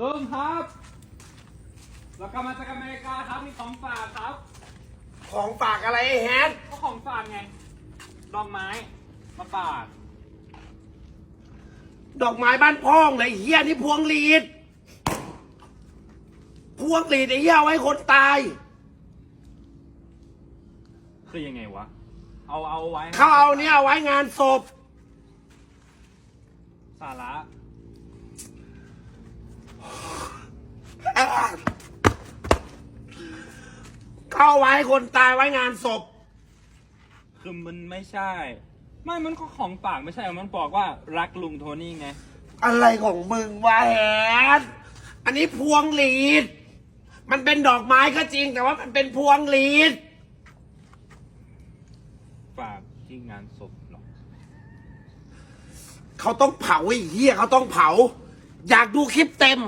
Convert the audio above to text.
ลุงครับเรากลับมาจากอเมริกาครับมีของฝากครับ ของฝากอะไรไอ้แฮนก็ของฝากไงดอกไม้มาฝากดอกไม้บ้านพ่องเลยเฮียนี่พวงหลีด พวงหลีดไอ้เฮียเอาไว้คนตาย คือยังไงวะ เอาเอาไว้เขาเอาเนี่ยเอาไว้งานศพ สาระ เขาเอาไว้ให้คนตายไว้งานศพ คือมันไม่ใช่ ไม่มันก็ของฝากไม่ใช่เหรอมันบอกว่ารักลุงโทนี่ไง อะไรของมึงวะแฮนอันนี้พวงหลีด มันเป็นดอกไม้ก็จริง แต่ว่ามันเป็นพวงหลีด ฝากที่งานศพหรอเขาต้องเผาไอ้เหี้ยเขาต้องเผา อยากดูคลิปเต็ม